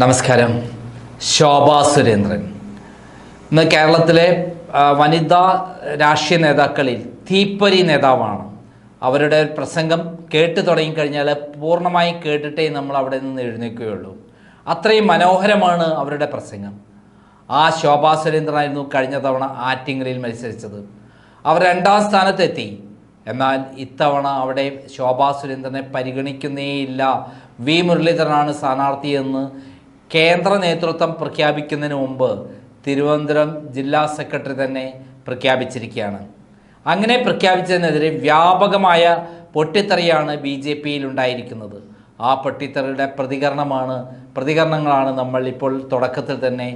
നമസ്കാരം. ശോഭ സുരേന്ദ്രൻ. ഇന്ന് കേരളത്തിലെ വനിതാ രാഷ്ട്രീയ നേതാക്കളിൽ തീപ്പരി നേതാവാണ്. അവരുടെ പ്രസംഗം കേട്ട് തുടങ്ങിക്കഴിഞ്ഞാൽ പൂർണമായും കേട്ടിട്ടേ നമ്മൾ അവിടെ നിന്ന് എഴുന്നേൽക്കുകയുള്ളൂ അത്രയും മനോഹരമാണ് അവരുടെ പ്രസംഗം. ആ ശോഭാ സുരേന്ദ്രനായിരുന്നു കഴിഞ്ഞ തവണ ആറ്റിങ്ങലിൽ മത്സരിച്ചത്. അവർ രണ്ടാം സ്ഥാനത്തെത്തി. എന്നാൽ ഇത്തവണ അവിടെ ശോഭാ സുരേന്ദ്രനെ പരിഗണിക്കുന്നേയില്ല. വി മുരളീധരനാണ് സ്ഥാനാർത്ഥിയെന്ന് കേന്ദ്ര നേതൃത്വം പ്രഖ്യാപിക്കുന്നതിന് മുമ്പ് തിരുവനന്തപുരം ജില്ലാ സെക്രട്ടറി തന്നെ പ്രഖ്യാപിച്ചിരിക്കുകയാണ്. അങ്ങനെ പ്രഖ്യാപിച്ചതിനെതിരെ വ്യാപകമായ പൊട്ടിത്തെറിയാണ് ബി ജെ പിയിൽ ഉണ്ടായിരിക്കുന്നത്. ആ പൊട്ടിത്തെറിയുടെ പ്രതികരണമാണ് പ്രതികരണങ്ങളാണ് നമ്മൾ ഇപ്പോൾ തുടക്കത്തിൽ തന്നെ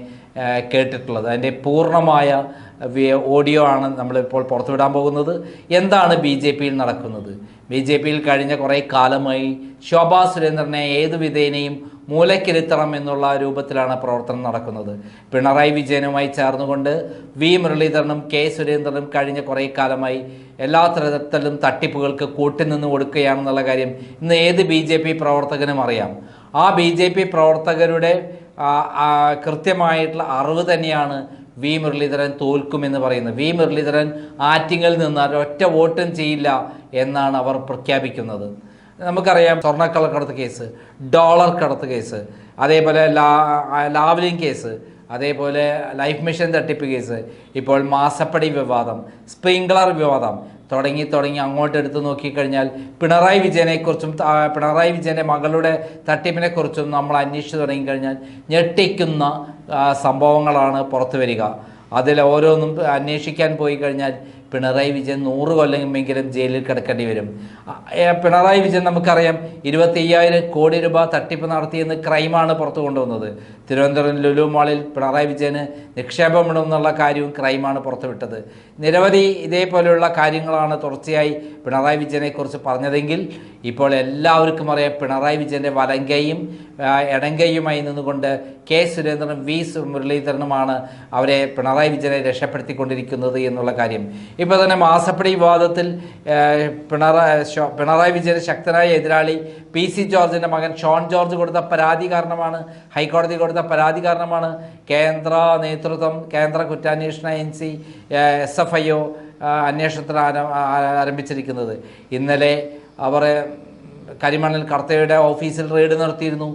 കേട്ടിട്ടുള്ളത്. അതിന്റെ പൂർണമായ ഓഡിയോ ആണ് നമ്മളിപ്പോൾ പുറത്തുവിടാൻ പോകുന്നത്. എന്താണ് ബി ജെ പിയിൽ നടക്കുന്നത്? ബി ജെ പിയിൽ കഴിഞ്ഞ കുറേ കാലമായി ശോഭാ സുരേന്ദ്രനെ ഏതു വിധേനയും മൂലക്കിരുത്തണം എന്നുള്ള രൂപത്തിലാണ് പ്രവർത്തനം നടക്കുന്നത്. പിണറായി വിജയനുമായി ചേർന്നുകൊണ്ട് വി. മുരളീധരനും കെ. സുരേന്ദ്രനും കഴിഞ്ഞ കുറേ കാലമായി എല്ലാ തരത്തിലും തട്ടിപ്പുകൾക്ക് കൂട്ടുനിന്ന് കൊടുക്കുകയാണെന്നുള്ള കാര്യം ഇന്ന് ഏത് ബി ജെ പി പ്രവർത്തകനും അറിയാം. ആ ബി ജെ പി പ്രവർത്തകരുടെ കൃത്യമായിട്ടുള്ള അറിവ് തന്നെയാണ് വി. മുരളീധരൻ തോൽക്കുമെന്ന് പറയുന്നത്. വി. മുരളീധരൻ ആറ്റിങ്ങിൽ നിന്ന് ഒറ്റ വോട്ടും ചെയ്യില്ല എന്നാണ് അവർ പ്രഖ്യാപിക്കുന്നത്. നമുക്കറിയാം സ്വർണക്കള്ളക്കടത്ത് കേസ് ഡോളർ കടത്ത് കേസ് അതേപോലെ ലാ ലാവ്ലിൻ കേസ് അതേപോലെ ലൈഫ് മിഷൻ തട്ടിപ്പ് കേസ് ഇപ്പോൾ മാസപ്പടി വിവാദം സ്പ്രിംഗ്ലർ വിവാദം തുടങ്ങി തുടങ്ങി അങ്ങോട്ട് എടുത്തു നോക്കിക്കഴിഞ്ഞാൽ പിണറായി വിജയനെക്കുറിച്ചും പിണറായി വിജയന്റെ മകളുടെ തട്ടിപ്പിനെക്കുറിച്ചും നമ്മൾ അന്വേഷിച്ചു തുടങ്ങിക്കഴിഞ്ഞാൽ ഞെട്ടിക്കുന്ന സംഭവങ്ങളാണ് പുറത്തു വരിക. അതിൽ ഓരോന്നും അന്വേഷിക്കാൻ പോയി കഴിഞ്ഞാൽ പിണറായി വിജയൻ നൂറ് കൊല്ലമെങ്കിലും ജയിലിൽ കിടക്കേണ്ടി വരും. പിണറായി വിജയൻ നമുക്കറിയാം ഇരുപത്തി അയ്യായിരം കോടി രൂപ തട്ടിപ്പ് നടത്തിയെന്ന് ക്രൈമാണ് പുറത്തു കൊണ്ടുവന്നത്. തിരുവനന്തപുരം ലുലു മാളിൽ പിണറായി വിജയന് നിക്ഷേപമിടുമെന്നുള്ള കാര്യവും ക്രൈമാണ് പുറത്തുവിട്ടത്. നിരവധി ഇതേപോലെയുള്ള കാര്യങ്ങളാണ് തുടർച്ചയായി പിണറായി വിജയനെക്കുറിച്ച് പറഞ്ഞതെങ്കിൽ ഇപ്പോൾ എല്ലാവർക്കും അറിയാം പിണറായി വിജയന്റെ വലങ്കയും എടങ്കയുമായി നിന്നുകൊണ്ട് കെ സുരേന്ദ്രനും വി മുരളീധരനുമാണ് അവരെ പിണറായി വിജയനെ രക്ഷപ്പെടുത്തിക്കൊണ്ടിരിക്കുന്നത് എന്നുള്ള കാര്യം. ഇപ്പോൾ തന്നെ മാസപ്പടി വിവാദത്തിൽ പിണറായി പിണറായി വിജയന് ശക്തനായ എതിരാളി പി സി ജോർജിന്റെ മകൻ ഷോൺ ജോർജ് കൊടുത്ത പരാതി കാരണമാണ് ഹൈക്കോടതി കൊടുത്ത പരാതി കാരണമാണ് കേന്ദ്ര നേതൃത്വം കേന്ദ്ര കുറ്റാന്വേഷണ agency S F I O അന്വേഷണത്തിന് ആരംഭിച്ചിരിക്കുന്നത്. ഇന്നലെ അവർ കരിമണൽ കർത്തയുടെ ഓഫീസിൽ റെയ്ഡ് നടത്തിയിരുന്നു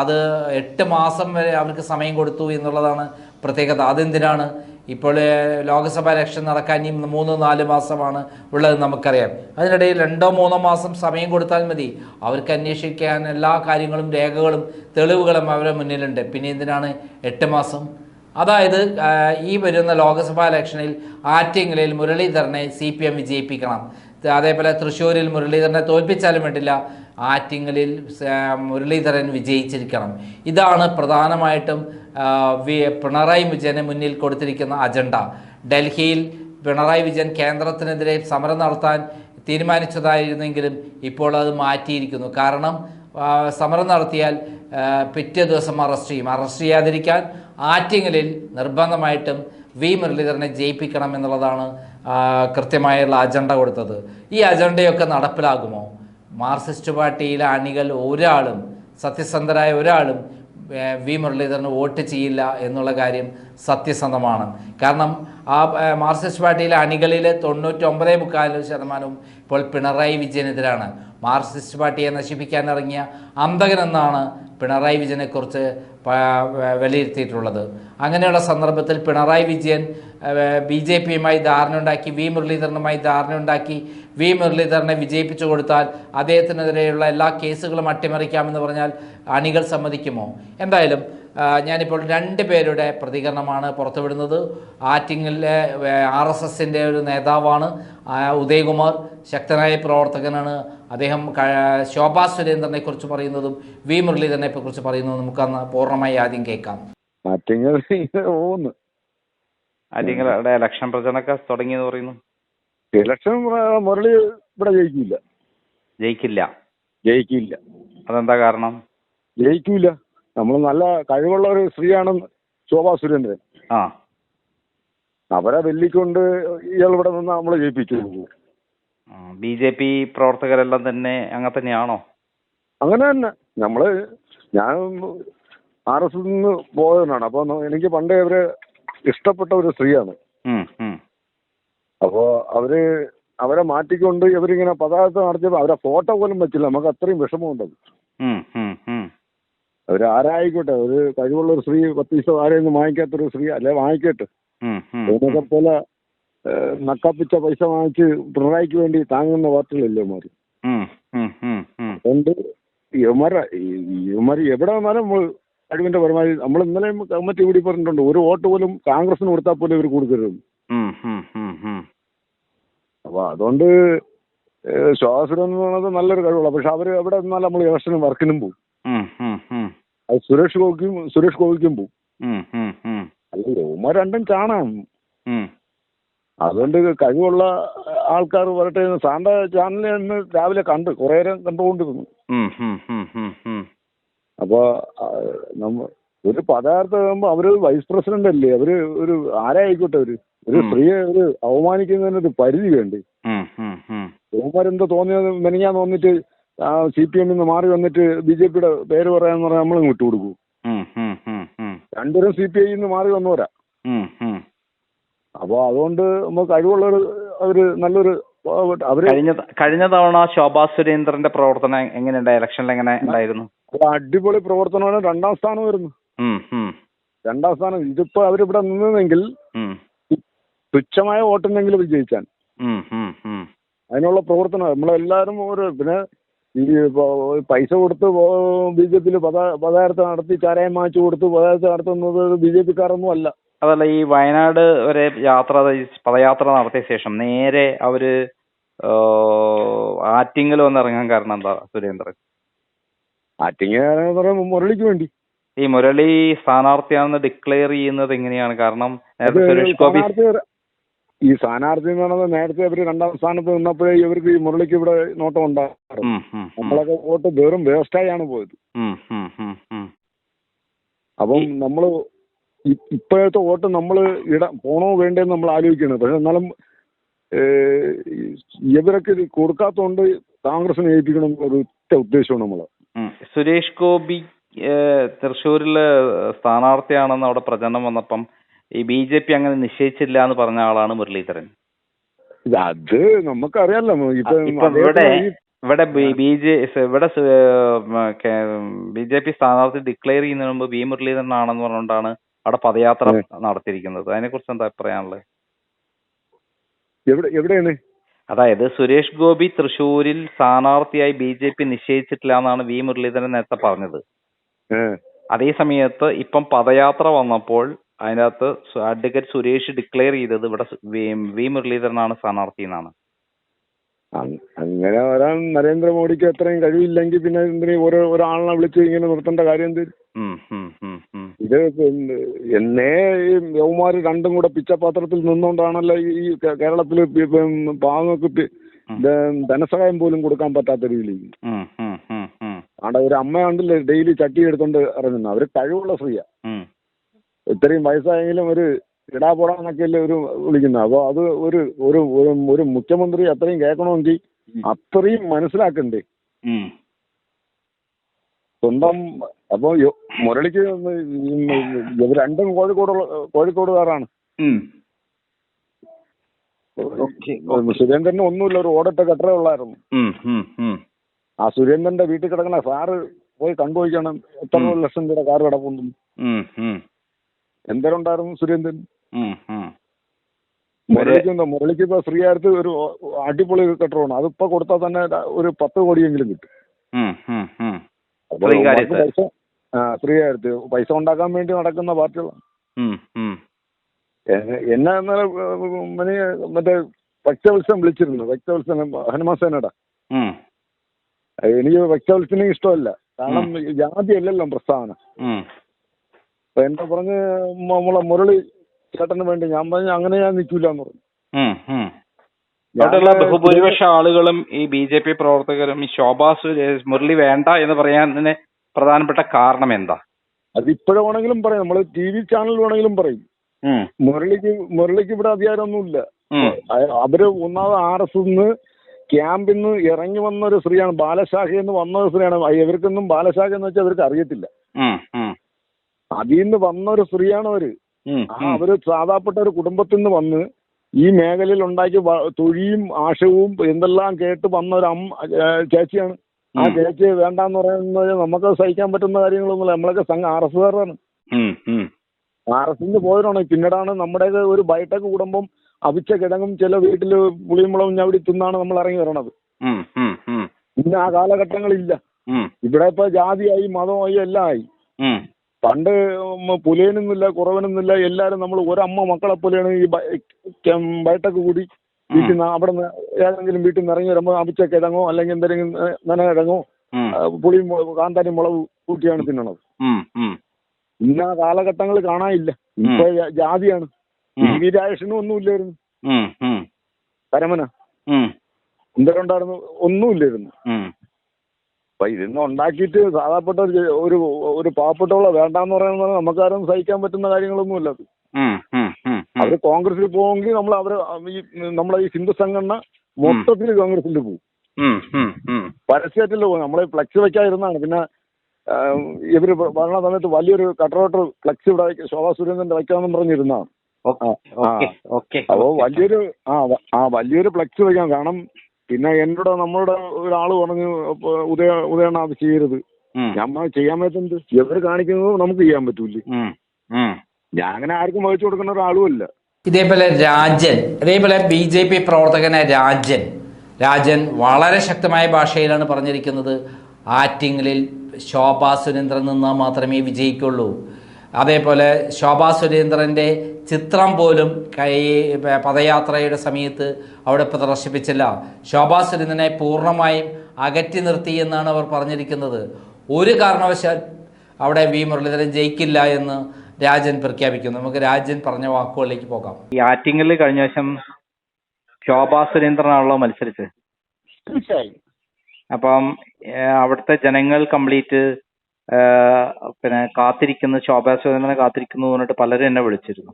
അത് എട്ട് മാസം വരെ അവർക്ക് സമയം കൊടുത്തു എന്നുള്ളതാണ് പ്രത്യേകത. അതെന്തിനാണ്? ഇപ്പോൾ ലോക്സഭാ ഇലക്ഷൻ നടക്കാൻ ഇനി മൂന്ന് നാല് മാസമാണ് ഉള്ളത് നമുക്കറിയാം. അതിനിടയിൽ രണ്ടോ മൂന്നോ മാസം സമയം കൊടുത്താൽ മതി. അവർക്ക് അന്വേഷിക്കാൻ എല്ലാ കാര്യങ്ങളും രേഖകളും തെളിവുകളും അവരുടെ മുന്നിലുണ്ട്. പിന്നെ എന്തിനാണ് എട്ട് മാസം? അതായത് ഈ വരുന്ന ലോക്സഭാ ഇലക്ഷനിൽ ആറ്റിങ്ങലിൽ മുരളീധരനെ സി പി എം വിജയിപ്പിക്കണം. അതേപോലെ തൃശ്ശൂരിൽ മുരളീധരനെ തോൽപ്പിച്ചാലും വേണ്ടില്ല. ആറ്റിങ്ങലിൽ മുരളീധരൻ വിജയിച്ചിരിക്കണം. ഇതാണ് പ്രധാനമായിട്ടും പിണറായി വിജയന് മുന്നിൽ കൊടുത്തിരിക്കുന്ന അജണ്ട. ഡൽഹിയിൽ പിണറായി വിജയൻ കേന്ദ്രത്തിനെതിരെ സമരം നടത്താൻ തീരുമാനിച്ചതായിരുന്നെങ്കിലും ഇപ്പോൾ അത് മാറ്റിയിരിക്കുന്നു. കാരണം സമരം നടത്തിയാൽ പിറ്റേ ദിവസം അറസ്റ്റ് ചെയ്യും. അറസ്റ്റ് ചെയ്യാതിരിക്കാൻ ആറ്റിങ്ങലിൽ നിർബന്ധമായിട്ടും വി മുരളീധരനെ ജയിപ്പിക്കണം എന്നുള്ളതാണ് കൃത്യമായുള്ള അജണ്ട കൊടുത്തത്. ഈ അജണ്ടയൊക്കെ നടപ്പിലാകുമോ? മാർക്സിസ്റ്റ് പാർട്ടിയിലെ അണികൾ ഒരാളും സത്യസന്ധരായ ഒരാളും വി മുരളീധരന് വോട്ട് ചെയ്യില്ല എന്നുള്ള കാര്യം സത്യസന്ധമാണ്. കാരണം ആ മാർക്സിസ്റ്റ് പാർട്ടിയിലെ അണികളിലെ തൊണ്ണൂറ്റൊമ്പത് മുക്കാൽ ശതമാനവും ഇപ്പോൾ പിണറായി വിജയനെതിരാണ്. മാർക്സിസ്റ്റ് പാർട്ടിയെ നശിപ്പിക്കാൻ ഇറങ്ങിയ അന്തകനെന്നാണ് പിണറായി വിജയനെക്കുറിച്ച് വിലയിരുത്തിയിട്ടുള്ളത്. അങ്ങനെയുള്ള സന്ദർഭത്തിൽ പിണറായി വിജയൻ ബി ജെ പിയുമായി ധാരണയുണ്ടാക്കി വി മുരളീധരനുമായി ധാരണയുണ്ടാക്കി വി മുരളീധരനെ വിജയിപ്പിച്ചു കൊടുത്താൽ അദ്ദേഹത്തിനെതിരെയുള്ള എല്ലാ കേസുകളും അട്ടിമറിക്കാമെന്ന് പറഞ്ഞാൽ അണികൾ സമ്മതിക്കുമോ? എന്തായാലും ഞാനിപ്പോൾ രണ്ട് പേരുടെ പ്രതികരണമാണ് പുറത്തുവിടുന്നത്. ആറ്റിങ്ങിലെ ആർ എസ് എസിന്റെ ഒരു നേതാവാണ് ഉദയകുമാർ. ശക്തനായ പ്രവർത്തകനാണ്. അദ്ദേഹം ശോഭാ സുരേന്ദ്രനെ കുറിച്ച് പറയുന്നതും വി മുരളീധരനെ കുറിച്ച് പറയുന്നതും നമുക്കന്ന് പൂർണമായി ആദ്യം കേൾക്കാം. ഇലക്ഷൻ പ്രചരണമൊക്കെ തുടങ്ങിയെന്ന് പറയുന്നു. ഇലക്ഷൻ മുരളി ഇവിടെ ജയിക്കില്ല. ജയിക്കില്ല. ജയിക്കില്ല. അതെന്താ കാരണം? ജയിക്കില്ല നമ്മൾ നല്ല കഴിവുള്ള ഒരു സ്ത്രീയാണ് ശോഭാ സുരേന്ദ്രൻ. ആ. അവരെ വെല്ലിക്കൊണ്ട് ഇയാൾ ഇവിടെ നിന്ന് നമ്മൾ ജയിപ്പിച്ചു. ബി ജെ പി പ്രവർത്തകരെല്ലാം തന്നെ അങ്ങനെ തന്നെയാണോ? അങ്ങനെ തന്നെ. നമ്മൾ ഞാൻ ആർ എസ് എസ് നിന്ന് പോയതാണ് അപ്പൊ എനിക്ക് പണ്ടേ അവർ ഇഷ്ടപ്പെട്ട ഒരു സ്ത്രീയാണ്. അപ്പോ അവർ അവരെ മാറ്റിക്കൊണ്ട് ഇവരിങ്ങനെ പതാകത്ത് നടത്തിയപ്പോ അവരെ ഫോട്ടോ പോലും വെച്ചില്ല. നമുക്ക് അത്രയും വിഷമമുണ്ടത്. അവർ ആരായിക്കോട്ടെ ഒരു കഴിവുള്ള ഒരു സ്ത്രീ പത്ത് ദിവസം ആരെയൊന്നും വാങ്ങിക്കാത്തൊരു സ്ത്രീ അല്ലെ വാങ്ങിക്കട്ടെ ഇതിനൊക്കെ പോലെ നക്കപ്പിച്ച പൈസ വാങ്ങിച്ച് പിണറായിക്ക് വേണ്ടി താങ്ങുന്ന പാർട്ടികളല്ലേ മാറി. അതുകൊണ്ട് യുവമാരെ യുവമാർ എവിടെ വന്നാലും നമ്മൾ കഴിവിന്റെ പരമാവധി നമ്മൾ ഇന്നലെ കമ്മിറ്റി കൂടി പറഞ്ഞിട്ടുണ്ട് ഒരു വോട്ട് പോലും കോൺഗ്രസിന് കൊടുത്താൽ പോലും ഇവർ കൊടുക്കരുത്. അപ്പൊ അതുകൊണ്ട് ശ്വാസം എന്ന് പറയുന്നത് നല്ലൊരു കഴിവുള്ള പക്ഷെ അവർ എവിടെ നിന്നാലും നമ്മൾ ഇലക്ഷനും വർക്കിനും പോകും. അത് സുരേഷ് ഗോപിക്കും സുരേഷ് ഗോപിക്കും ഉം. അല്ല ഇവന്മാർ രണ്ടും ചാണാം. അതുകൊണ്ട് കഴിവുള്ള ആൾക്കാർ വരട്ടെ സാറിന്റെ ചാനലിൽ നിന്ന് രാവിലെ കണ്ട് കുറേ നേരം കണ്ടുകൊണ്ടിരുന്നു. അപ്പൊ നമ്മ ഒരു പദാർത്ഥം ആകുമ്പോ അവർ വൈസ് പ്രസിഡന്റ് അല്ലേ അവർ ഒരു ആരായിക്കോട്ടെ അവർ ഒരു സ്ത്രീയെ ഒരു അവമാനിക്കുന്നതിന് ഒരു പരിധി വേണ്ടേ ഉം. തോന്നിയത് മെനങ്ങാൻ തോന്നിട്ട് സി പി എമ്മിൽ നിന്ന് മാറി വന്നിട്ട് ബി ജെ പിയുടെ പേര് പറയാന്ന് പറഞ്ഞാൽ നമ്മൾ വിട്ടുകൊടുക്കൂ. രണ്ടുപേരും സി പി ഐ നിന്ന് മാറി വന്നവരാ. അപ്പോൾ അതുകൊണ്ട് നമുക്ക് കഴിവുള്ളവർ അവർ നല്ലൊരു അവർ കഴിഞ്ഞ കഴിഞ്ഞ തവണ ശോഭാ സുരേന്ദ്രന്റെ പ്രവർത്തനം എങ്ങനെയുണ്ട്? ഇലക്ഷനിൽ എങ്ങനെ ഉണ്ടായിരുന്നു? അടിപൊളി പ്രവർത്തനമാണ്. രണ്ടാം സ്ഥാനം ഉം, രണ്ടാം സ്ഥാനം. ഇതിപ്പോ അവരിവിടെ നിന്നെങ്കിൽ തുച്ഛമായ വോട്ടുണ്ടെങ്കിലും വിജയിച്ചാൽ. അതിനുള്ള പ്രവർത്തനം നമ്മളെല്ലാരും ഒരു പിന്നെ ഈ പൈസ കൊടുത്ത് ബി ജെ പിയിൽ പദ പദയാത്ര നടത്തി ചാരായം വാങ്ങിച്ചു കൊടുത്ത് പദയാത്ര നടത്തുന്നത് ബി ജെ പിക്കാരൊന്നും അല്ല. അതല്ല ഈ വയനാട് വരെ യാത്ര പദയാത്ര നടത്തിയ ശേഷം നേരെ അവർ ആറ്റിങ്ങൽ വന്ന് ഇറങ്ങാൻ കാരണം എന്താ സുരേന്ദ്രൻ? ആറ്റിങ്ങൽ മുരളിക്ക് വേണ്ടി. ഈ മുരളി സ്ഥാനാർത്ഥിയാണെന്ന് ഡിക്ലെയർ ചെയ്യുന്നത് എങ്ങനെയാണ്? കാരണം സുരേഷ് ഗോപി ഈ സ്ഥാനാർത്ഥി എന്ന് പറയുന്നത് നേരത്തെ അവർ രണ്ടാം സ്ഥാനത്ത് നിന്നപ്പോഴേ ഇവർക്ക് ഈ മുരളിക്ക് ഇവിടെ നോട്ടം ഉണ്ടാകും നമ്മളൊക്കെ വോട്ട് വെറും വേസ്റ്റായാണ് പോയത്. അപ്പം നമ്മൾ ഇപ്പോഴത്തെ വോട്ട് നമ്മൾ ഇട പോണോ വേണ്ടേന്ന് നമ്മൾ ആലോചിക്കുന്നത് പക്ഷെ എന്നാലും ഇവരൊക്കെ ഇത് കൊടുക്കാത്തതുകൊണ്ട് കോൺഗ്രസിനെ ഏൽപ്പിക്കണം എന്നൊരു ഒറ്റ ഉദ്ദേശമാണ് നമ്മൾ സുരേഷ് ഗോപി തൃശ്ശൂരിൽ സ്ഥാനാർത്ഥിയാണെന്ന് അവിടെ പ്രചരണം വന്നപ്പം ഈ ബി ജെ പി അങ്ങനെ നിശ്ചയിച്ചില്ല എന്ന് പറഞ്ഞ ആളാണ് മുരളീധരൻ. അത് നമുക്കറിയാലോ. ഇപ്പൊ ഇവിടെ ഇവിടെ ബി ജെ ഇവിടെ ബി ജെ പി സ്ഥാനാർത്ഥി ഡിക്ലെയർ ചെയ്യുന്നതിന് മുമ്പ് വി മുരളീധരൻ ആണെന്ന് പറഞ്ഞുകൊണ്ടാണ് അവിടെ പദയാത്ര നടത്തിയിരിക്കുന്നത്. അതിനെ കുറിച്ച് എന്താ പറയാനുള്ളത് എവിടെ എവിടെയാണ്? അതായത് സുരേഷ് ഗോപി തൃശൂരിൽ സ്ഥാനാർത്ഥിയായി ബി ജെ പി നിശ്ചയിച്ചിട്ടില്ല എന്നാണ് വി മുരളീധരൻ നേരത്തെ പറഞ്ഞത്. അതേ സമയത്ത് ഇപ്പം പദയാത്ര വന്നപ്പോൾ അതിനകത്ത് അഡ്വക്കേറ്റ് സുരേഷ് ഡിക്ലെയർ ചെയ്തത് ഇവിടെ വി- മുരളീധരനാണ് സ്ഥാനാർത്ഥി എന്നാണ്. അങ്- അങ്ങനെ വരാൻ നരേന്ദ്രമോദിക്ക് അത്രയും കഴിവില്ലെങ്കിൽ പിന്നെ എന്തിനീ ഓരോ ഒരാളിനെ വിളിച്ച് ഇങ്ങനെ നിർത്തേണ്ട കാര്യം എന്ത്. ഇത് എന്നെ ഈ യൗമാര് രണ്ടും കൂടെ പിച്ചപാത്രത്തിൽ നിന്നുകൊണ്ടാണല്ലോ ഈ കേരളത്തിൽ പാങ്ങൾക്ക് പാവങ്ങൾക്ക് ധനസഹായം പോലും കൊടുക്കാൻ പറ്റാത്ത രീതിയിൽ. അവിടെ ഒരു അമ്മ കണ്ടില്ലേ ഡെയിലി ചട്ടി എടുത്തോണ്ട് ഇറങ്ങുന്ന? അവർ കഴിവുള്ള സ്ത്രീയാ. ഇത്രയും വയസ്സായെങ്കിലും ഒരു ഇടാ പോടാന്നൊക്കെയല്ലേ ഒരു വിളിക്കുന്നത്. അപ്പോൾ അത് ഒരു ഒരു ഒരു മുഖ്യമന്ത്രി അത്രയും കേൾക്കണമെങ്കിൽ അത്രയും മനസ്സിലാക്കണ്ടേ. സ്വന്തം അപ്പൊ മുരളിക്ക് ഇവർ രണ്ടും കോഴിക്കോട് കോഴിക്കോടുകാരാണ് സുരേന്ദ്രന് ഒന്നുമില്ല ഒരു ഓടട്ട കെട്ടറേ ഉള്ളായിരുന്നു. ആ സുരേന്ദ്രന്റെ വീട്ടിൽ കിടക്കണ സാറ് പോയി കണ്ടുപോയിക്കണം എത്ര ലക്ഷം രൂപ കാർ കിടക്കുന്നു എന്തേലുണ്ടായിരുന്നു സുരേന്ദ്രൻ? ഉം, ഉം. മുരളിക്ക് എന്താ മുരളിക്ക് ഇപ്പൊ ഫ്രീ ആയിട്ട് ഒരു അടിപൊളി കെട്ടറാണ് അതിപ്പോ കൊടുത്താൽ തന്നെ ഒരു പത്ത് കോടിയെങ്കിലും കിട്ടും. പൈസ ആ ഫ്രീ പൈസ ഉണ്ടാക്കാൻ വേണ്ടി നടക്കുന്ന പാർട്ടികളാണ്. എന്നെ മറ്റേ ഭക്തവത്സരം വിളിച്ചിരുന്നു. ഭക്തവത്സരം ഹനുമാൻ സേനയുടെ. എനിക്ക് ഭക്തവത്സരം ഇഷ്ടമല്ല. കാരണം ജാതി അല്ലല്ലോ പ്രസ്താവന എന്താ പറഞ്ഞ് നമ്മളെ മുരളി ചേട്ടന് വേണ്ടി ഞാൻ പറഞ്ഞു അങ്ങനെ ഞാൻ നിൽക്കൂല എന്ന് പറഞ്ഞു. അവിടെയുള്ള ബഹുഭൂരിപക്ഷ ആളുകളും ഈ ബി ജെ പി പ്രവർത്തകരും ഈ ശോഭാ മുരളി വേണ്ട എന്ന് പറയാൻ പ്രധാനപ്പെട്ട കാരണം എന്താ? അത് ഇപ്പോഴും വേണമെങ്കിലും പറയാം. നമ്മൾ ടി വി ചാനൽ വേണമെങ്കിലും പറയും. മുരളിക്ക് മുരളിക്ക് ഇവിടെ അധികാരമൊന്നുമില്ല. അവർ ഒന്നാമത് ആർ എസ് നിന്ന് ക്യാമ്പിൽ നിന്ന് ഇറങ്ങി വന്ന ഒരു സ്ത്രീയാണ്. ബാലശാഖയിൽ നിന്ന് വന്ന ഒരു സ്ത്രീയാണ്. ഇവർക്കൊന്നും ബാലശാഖ എന്ന് വെച്ചാൽ അവർക്ക് അറിയത്തില്ല. അതിൽ നിന്ന് വന്ന ഒരു സ്ത്രീയാണ് അവർ. ആ അവർ സാധാപ്പെട്ട ഒരു കുടുംബത്തിൽ നിന്ന് വന്ന് ഈ മേഖലയിൽ ഉണ്ടാക്കിയ തൊഴിയും ആശവും എന്തെല്ലാം കേട്ട് വന്ന ഒരു അമ്മ ചേച്ചിയാണ്. ആ ചേച്ചി വേണ്ടാന്ന് പറയുന്നത് നമുക്ക് സഹിക്കാൻ പറ്റുന്ന കാര്യങ്ങളൊന്നുമില്ല. നമ്മളൊക്കെ സംഘം ആർ എസ് കാരാണ്. ആർ എസിന് പോയതാണ് പിന്നീടാണ് നമ്മുടെ ഒരു ബൈടെക് കുടുംബം അവിച്ച കിടങ്ങും ചില വീട്ടിൽ പുളിമുളകും ഞവടി തിന്നാണ് നമ്മൾ ഇറങ്ങി വരണത്. ഇന്ന് ആ കാലഘട്ടങ്ങളില്ല. ഇവിടെ ഇപ്പൊ ജാതിയായി മതമായി എല്ലാം ആയി. പണ്ട് പുലയനൊന്നുമില്ല കുറവനൊന്നുമില്ല എല്ലാരും നമ്മൾ ഒരമ്മ മക്കളെ പോലെയാണ് ഈ വയറ്റൊക്കെ കൂടി വീട്ടിൽ നിന്ന് അവിടെ നിന്ന് ഏതെങ്കിലും വീട്ടിൽ നിന്ന് ഇറങ്ങി വരുമ്പോൾ അമിച്ചൊക്കെ കിഴങ്ങോ അല്ലെങ്കിൽ എന്തെങ്കിലും നനകിഴങ്ങോ ഉം, പുളി കാന്താരി മുളവ് കൂട്ടിയാണ് തിന്നണത്. ഇന്ന ആ കാലഘട്ടങ്ങൾ കാണാനില്ല. ഇപ്പൊ ജാതിയാണ്. ഉം. വി രാജേഷനും ഒന്നുമില്ലായിരുന്നു. പരമന. ഉം, എന്തൊരുണ്ടായിരുന്നു ഒന്നുമില്ലായിരുന്നു. അപ്പൊ ഇതൊന്നും ഉണ്ടാക്കിയിട്ട് സാധാപ്പെട്ട ഒരു ഒരു ഒരു പാവപ്പെട്ടവളെ വേണ്ടാന്ന് പറയുന്നത് നമുക്കാരും സഹിക്കാൻ പറ്റുന്ന കാര്യങ്ങളൊന്നുമില്ല അത്. അത് കോൺഗ്രസിൽ പോവെങ്കിൽ നമ്മൾ അവർ ഈ നമ്മളെ ഈ ഹിന്ദു സംഘടന മൊത്തത്തിൽ കോൺഗ്രസിൽ പോകും. പരസ്യമായിട്ടില്ല പോകും നമ്മളെ ഫ്ലക്സ് വെക്കാതിരുന്നാണ്. പിന്നെ ഇവർ ഭരണ സമയത്ത് വലിയൊരു കട്ടറോട്ടർ ഫ്ലക്സ് ഇവിടെ ശോഭാ സുരേന്ദ്രന്റെ വയ്ക്കാമെന്ന് പറഞ്ഞിരുന്നാണ് അപ്പോ വലിയൊരു ആ ആ വലിയൊരു ഫ്ലക്സ് വെക്കാം. കാരണം പിന്നെ എന്നോട് നമ്മളുടെ ഒരാൾ പറഞ്ഞു ഉദയ ഉദയണ്ണ അത് ചെയ്യരുത്. ഞമ്മ ഞാൻ ചെയ്യാൻ പറ്റുന്നത് ഇവർ കാണിക്കുന്നത് നമുക്ക് ചെയ്യാൻ പറ്റൂലേ. ഞാൻ അങ്ങനെ ആർക്കും വഹിച്ചു കൊടുക്കുന്ന ഒരാളുമല്ല ഇതേപോലെ രാജൻ അതേപോലെ ബി ജെ പി പ്രവർത്തകനായ രാജൻ. രാജൻ വളരെ ശക്തമായ ഭാഷയിലാണ് പറഞ്ഞിരിക്കുന്നത്. ആറ്റിങ്ങലിൽ ശോഭാ സുരേന്ദ്രൻ നിന്നാൽ മാത്രമേ വിജയിക്കുള്ളൂ. അതേപോലെ ശോഭാ സുരേന്ദ്രന്റെ ചിത്രം പോലും കൈ പദയാത്രയുടെ സമയത്ത് അവിടെ പ്രദർശിപ്പിച്ചില്ല. ശോഭാ സുരേന്ദ്രനെ പൂർണമായും അകറ്റി നിർത്തി എന്നാണ് അവർ പറഞ്ഞിരിക്കുന്നത്. ഒരു കാരണവശാൽ അവിടെ വി. മുരളീധരൻ ജയിക്കില്ല എന്ന് രാജൻ പ്രഖ്യാപിക്കുന്നു. നമുക്ക് രാജൻ പറഞ്ഞ വാക്കുകളിലേക്ക് പോകാം. ഈ ആറ്റിങ്ങൽ കഴിഞ്ഞ വർഷം ശോഭാ സുരേന്ദ്രനാണല്ലോ മത്സരിച്ചത്. തീർച്ചയായും. അപ്പം അവിടുത്തെ ജനങ്ങൾ കംപ്ലീറ്റ് പിന്നെ കാത്തിരിക്കുന്ന ശോഭാ സുരേന്ദ്രനെ കാത്തിരിക്കുന്നു പറഞ്ഞിട്ട് പലരും എന്നെ വിളിച്ചിരുന്നു.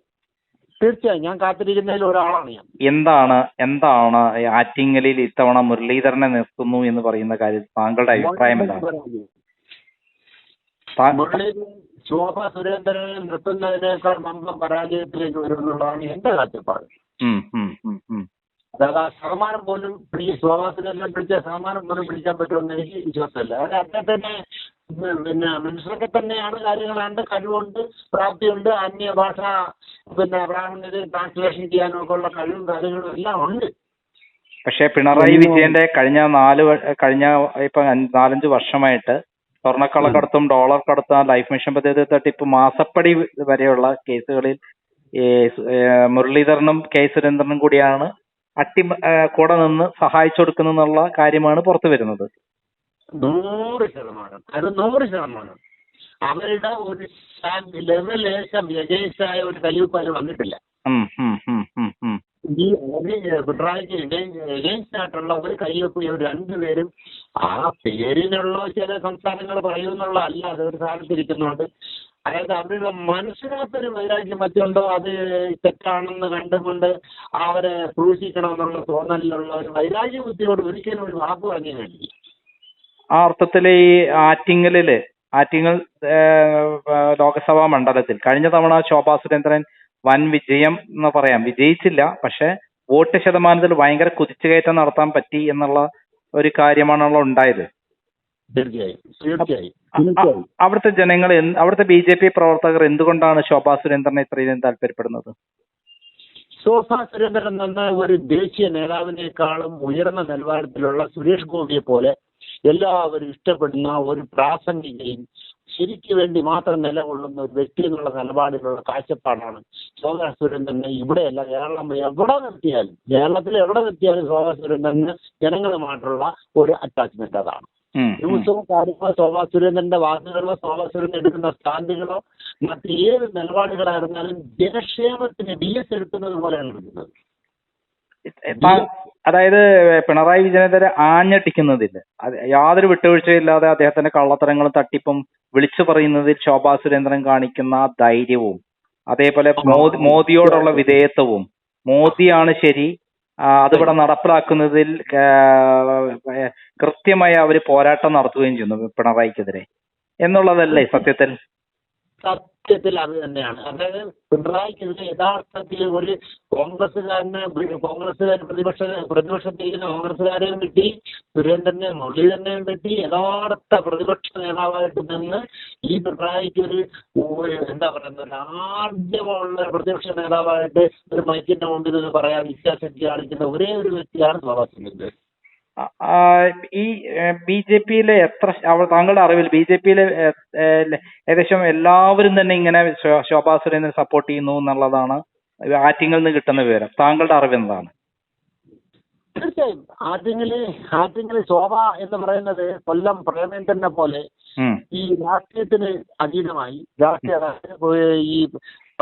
തീർച്ചയായും. ഞാൻ കാത്തിരിക്കുന്നതിൽ ഒരാളാണ് ഞാൻ. എന്താണ് എന്താണ് ആറ്റിങ്ങലിൽ ഇത്തവണ മുരളീധരനെ നിർത്തുന്നു എന്ന് പറയുന്ന കാര്യം? താങ്കളുടെ അഭിപ്രായം എന്താണ്? ശോഭാ മുരളീധരൻ ശോഭ സുരേന്ദ്രനെ നിർത്തുന്നതിനേക്കാൾ മുമ്പ് പരാജയത്തിലേക്ക് വരുമെന്നുള്ളതാണ് എന്റെ കാഴ്ചപ്പാട്. അതായത് ആ ശതമാനം പോലും പിടി ശോഭ സുരേന്ദ്രൻ പിടിച്ച ശതമാനം പോലും പിടിക്കാൻ പറ്റുമെന്ന് എനിക്ക് വിശ്വാസമില്ല. അത് തന്നെ പിന്നെ മനുഷ്യരൊക്കെ തന്നെയാണ് കാര്യങ്ങളുണ്ട് കഴിവുണ്ട് പ്രാപ്തിയുണ്ട് അന്യഭാഷ പിന്നെ പ്രാവീണ്യത ട്രാൻസ്ലേഷൻ ചെയ്യാനും ഒക്കെ ഉള്ള കഴിവും കാര്യങ്ങളും എല്ലാം ഉണ്ട്. പക്ഷേ പിണറായി വിജയന്റെ കഴിഞ്ഞ നാല് കഴിഞ്ഞ ഇപ്പൊ നാലഞ്ച് വർഷമായിട്ട് സ്വർണക്കള്ളക്കടത്തും ഡോളർ കടത്തും ലൈഫ് മിഷൻ പദ്ധതി തട്ടിപ്പ് മാസപ്പടി വരെയുള്ള കേസുകളിൽ മുരളീധരനും കെ സുരേന്ദ്രനും കൂടിയാണ് അട്ടി കൂടെ നിന്ന് സഹായിച്ചു കൊടുക്കുന്നുള്ള കാര്യമാണ് പുറത്തു വരുന്നത്. നൂറ് ശതമാനം. അത് നൂറ് ശതമാനം. അവരുടെ ഒരു ലേശം ലെവലേശം എഗേൻസ്റ്റായ ഒരു കലിവിപ്പ് അതിൽ വന്നിട്ടില്ല. ഈ ഒരു പിണറായിക്ക് ആയിട്ടുള്ള ഒരു കയ്യൊപ്പ് ഇവർ രണ്ടുപേരും ആ പേരിനുള്ള ചില സംസ്ഥാനങ്ങൾ പറയുന്നുള്ള അല്ല അത് ഒരു സ്ഥാനത്തിരിക്കുന്നുണ്ട് അതായത് അവരുടെ മനസ്സിനകത്തൊരു വൈരാഗ്യം മറ്റുണ്ടോ? അത് തെറ്റാണെന്ന് കണ്ടുകൊണ്ട് അവരെ ക്രൂശിക്കണമെന്നുള്ള തോന്നലിലുള്ള ഒരു വൈരാഗ്യ ബുദ്ധിയോട് ഒരിക്കലും ഒരു വാക്ക് പറഞ്ഞു കഴിയില്ല ആ അർത്ഥത്തിൽ ഈ ആറ്റിങ്ങലിൽ ആറ്റിങ്ങൽ ലോക്സഭാ മണ്ഡലത്തിൽ കഴിഞ്ഞ തവണ ശോഭാ സുരേന്ദ്രൻ വൻ വിജയം എന്ന് പറയാം. വിജയിച്ചില്ല പക്ഷെ വോട്ട് ശതമാനത്തിൽ ഭയങ്കര കുതിച്ചുകയറ്റം നടത്താൻ പറ്റി എന്നുള്ള ഒരു കാര്യമാണല്ലോ ഉണ്ടായത്. തീർച്ചയായും. തീർച്ചയായും. അവിടുത്തെ ജനങ്ങൾ അവിടുത്തെ ബി ജെ പി പ്രവർത്തകർ എന്തുകൊണ്ടാണ് ശോഭാ സുരേന്ദ്രനെ ഇത്രയും താല്പര്യപ്പെടുന്നത് ശോഭാ സുരേന്ദ്രൻ എന്ന ഒരു ദേശീയ നേതാവിനേക്കാളും ഉയർന്ന നിലവാരത്തിലുള്ള സുരേഷ് ഗോപിയെ പോലെ എല്ലാവരും ഇഷ്ടപ്പെടുന്ന ഒരു പ്രാസംഗികയും ശരിക്ക് വേണ്ടി മാത്രം നിലകൊള്ളുന്ന ഒരു വ്യക്തി എന്നുള്ള നിലപാടിലുള്ള കാഴ്ചപ്പാടാണ് ശോഭാ സുരേന്ദ്രനെ ഇവിടെയല്ല കേരളം എവിടെ നിർത്തിയാലും കേരളത്തിൽ എവിടെ നിർത്തിയാലും ശോഭാ സുരേന്ദ്രന് ജനങ്ങളുമായിട്ടുള്ള ഒരു അറ്റാച്ച്മെന്റ് അതാണ്. ദിവസവും കാര്യങ്ങളോ ശോഭാ സുരേന്ദ്രന്റെ വാക്കുകളോ ശോഭാ സുരേന്ദ്രൻ എടുക്കുന്ന സ്റ്റാൻഡുകളോ മറ്റ് ഏത് നിലപാടുകളായിരുന്നാലും ജനക്ഷേമത്തിന് ഡി എസ് എടുക്കുന്നത് പോലെയാണ് എടുക്കുന്നത്. അതായത് പിണറായി വിജയനെതിരെ ആഞ്ഞട്ടിക്കുന്നതില്ല യാതൊരു വിട്ടുവീഴ്ചയില്ലാതെ അദ്ദേഹത്തിന്റെ കള്ളത്തരങ്ങളും തട്ടിപ്പും വിളിച്ചു പറയുന്നതിൽ ശോഭാ സുരേന്ദ്രൻ കാണിക്കുന്ന ധൈര്യവും അതേപോലെ മോദി മോദിയോടുള്ള വിധേയത്വവും മോദിയാണ് ശരി അതിവിടെ നടപ്പിലാക്കുന്നതിൽ കൃത്യമായി അവർ പോരാട്ടം നടത്തുകയും ചെയ്യുന്നു പിണറായിക്കെതിരെ. എന്നുള്ളതല്ലേ സത്യത്തിൽ? സത്യത്തിൽ അത് തന്നെയാണ്. അതായത് പിണറായിക്കെതിരെ യഥാർത്ഥത്തിൽ ഒരു കോൺഗ്രസ്സുകാരന് കോൺഗ്രസ്സുകാർ പ്രതിപക്ഷ പ്രതിപക്ഷത്തിരിക്കുന്ന കോൺഗ്രസ്സുകാരെയും കിട്ടി സുരേന്ദ്രനെ മുരളീധരനെയും കിട്ടി യഥാർത്ഥ പ്രതിപക്ഷ നേതാവായിട്ട് നിന്ന് ഈ പിണറായിക്ക് ഒരു എന്താ പറയുന്നത് ഒരു ആദ്യമുള്ള പ്രതിപക്ഷ നേതാവായിട്ട് ഒരു മൈക്കിന്റെ മുമ്പിൽ നിന്ന് പറയാൻ ഇച്ഛാശക്തി കാണിക്കുന്ന ഒരേ ഒരു വ്യക്തിയാണ് ശോഭാ സുരേന്ദ്രൻ ഈ ബി ജെ പിയിലെ എത്ര താങ്കളുടെ അറിവിൽ ബി ജെ പിയിലെ ഏകദേശം എല്ലാവരും തന്നെ ഇങ്ങനെ ശോഭാ സുരേന്ദ്രൻ സപ്പോർട്ട് ചെയ്യുന്നു എന്നുള്ളതാണ് ആറ്റിങ്ങിൽ നിന്ന് കിട്ടുന്ന വിവരം. താങ്കളുടെ അറിവ് എന്താണ്? തീർച്ചയായും. ആറ്റിങ്ങിൽ ആറ്റിങ്ങിൽ ശോഭ എന്ന് പറയുന്നത് കൊല്ലം പ്രേമേന്ദ്രനെ പോലെ ഈ രാഷ്ട്രീയത്തിന് അതീതമായി രാഷ്ട്രീയ ഈ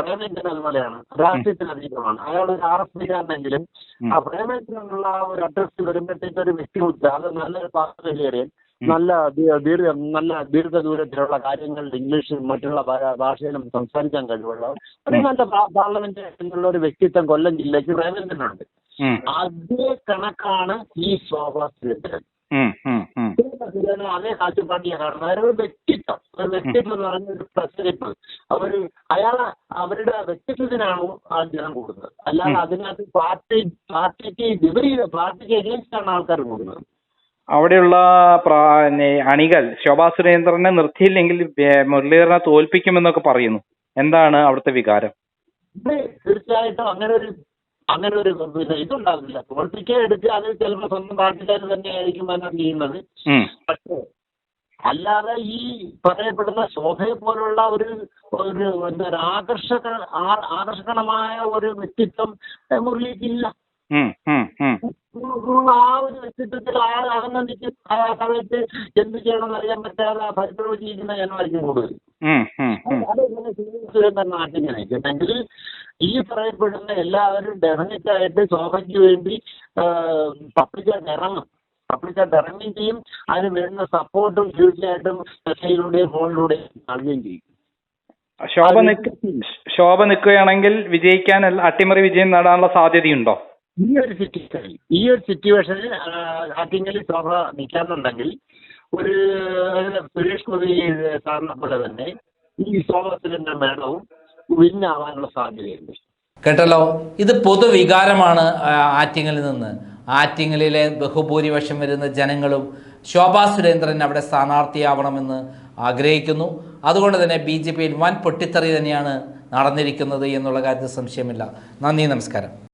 പ്രേമേന്ദ്രൻ അതുപോലെയാണ്. രാഷ്ട്രീയത്തിന് അതീതമാണ് അയാൾ ഒരു ആർ എസ് പിക്കാരനെങ്കിലും ആ പ്രേമേന്ദ്രനുള്ള ആ ഒരു അഡ്രസ് വരുമ്പോഴത്തേക്ക് ഒരു വ്യക്തിമുദ്ര അത് നല്ലൊരു നല്ല ദീർഘ നല്ല ദീർഘദൂരത്തിലുള്ള കാര്യങ്ങൾ ഇംഗ്ലീഷിൽ മറ്റുള്ള ഭാഷയിലും സംസാരിക്കാൻ കഴിവുള്ള ഒരു നല്ല പാർലമെന്റേറിയനുള്ള ഒരു വ്യക്തിത്വം കൊല്ലം ജില്ലയ്ക്ക് പ്രേമേന്ദ്രനുണ്ട്. അതേ കണക്കാണ് ഈ ശോഭാ സുരേന്ദ്രൻ അതേ കാഴ്ചപ്പാടിയെ കാണുന്നത് അതായത് ഒരു വ്യക്തിത്വം. ഒരു വ്യക്തിത്വം എന്ന് പറഞ്ഞ ഒരു പ്രസരിപ്പ് അവർ അയാൾ അവരുടെ വ്യക്തിത്വത്തിനാണ് ആ ജനം കൂടുന്നത്. അല്ലാതെ അതിനകത്ത് പാർട്ടി പാർട്ടിക്ക് വിപരീത പാർട്ടിക്ക് എഗൻസ്റ്റ് ആണ് ആൾക്കാർ കൂടുന്നത്. അവിടെയുള്ള അണികൾ ശോഭാ സുരേന്ദ്രനെ നിർത്തിയില്ലെങ്കിൽ മുരളീധരനെ തോൽപ്പിക്കുമെന്നൊക്കെ പറയുന്നു. എന്താണ് അവിടുത്തെ വികാരം? തീർച്ചയായിട്ടും അങ്ങനെ ഒരു അങ്ങനെ ഒരു പിന്നെ ഇതുണ്ടാകുന്നില്ല തോൽപ്പിക്കുക എടുക്കുക അത് ചിലപ്പോൾ സ്വന്തം പാർട്ടിക്കാർ തന്നെയായിരിക്കും അതിനകത്ത് ചെയ്യുന്നത്. പക്ഷേ അല്ലാതെ ഈ പറയപ്പെടുന്ന ശോഭയെ പോലുള്ള ഒരു ഒരു എന്താ പറയുക ആകർഷക ആകർഷകണമായ ആകർഷകമായ ഒരു വ്യക്തിത്വം മുരളിക്കില്ല ആ ഒരു വ്യക്തിത്വത്തിൽ അയാൾ അകന്നിട്ട് ആ സമയത്ത് എന്ത് ചെയ്യണമെന്ന് അറിയാൻ പറ്റാതെ പരിപ്രവചിക്കുന്ന ജനമായിരിക്കും കൂടുതൽ. അത് ഇങ്ങനെ സുരേന്ദ്രൻ നാട്ടിങ്ങനെ. എങ്കിൽ ഈ പറയപ്പെടുന്ന എല്ലാവരും ഡെഫിനറ്റായിട്ട് ശോഭയ്ക്ക് വേണ്ടി പബ്ലിക്കായിട്ട് ഇറങ്ങും പബ്ലിക്കായിട്ട് ഇറങ്ങുകയും ചെയ്യും അതിന് വേണ്ട സപ്പോർട്ടും തീർച്ചയായിട്ടും മെസ്സേജിലൂടെയും ഫോണിലൂടെയും നൽകുകയും ചെയ്യും. ശോഭ നിൽക്ക ശോഭ നിൽക്കുകയാണെങ്കിൽ വിജയിക്കാൻ അട്ടിമറി വിജയം നേടാനുള്ള സാധ്യതയുണ്ടോ? ഈ ഒരു സിറ്റുവേഷനിൽ ഈ ഒരു സിറ്റുവേഷനിൽ അട്ടിമറി ശോഭ നിൽക്കാന്നുണ്ടെങ്കിൽ ഒരു സുരേഷ് കുറി സാറിനെ പോലെ തന്നെ ഈ ശോഭത്തിന്റെ മേളവും ആവാനുള്ള സാധ്യതയുണ്ട്. കേട്ടല്ലോ? ഇത് പൊതുവികാരമാണ് ആറ്റിങ്ങലിൽ നിന്ന്. ആറ്റിങ്ങലിലെ ബഹുഭൂരിപക്ഷം വരുന്ന ജനങ്ങളും ശോഭാ സുരേന്ദ്രൻ അവിടെ സ്ഥാനാർത്ഥിയാവണമെന്ന് ആഗ്രഹിക്കുന്നു. അതുകൊണ്ട് തന്നെ ബി ജെ പിയിൽ വൻ പൊട്ടിത്തെറി തന്നെയാണ് നടന്നിരിക്കുന്നത് എന്നുള്ള കാര്യത്തിൽ സംശയമില്ല. നന്ദി നമസ്കാരം.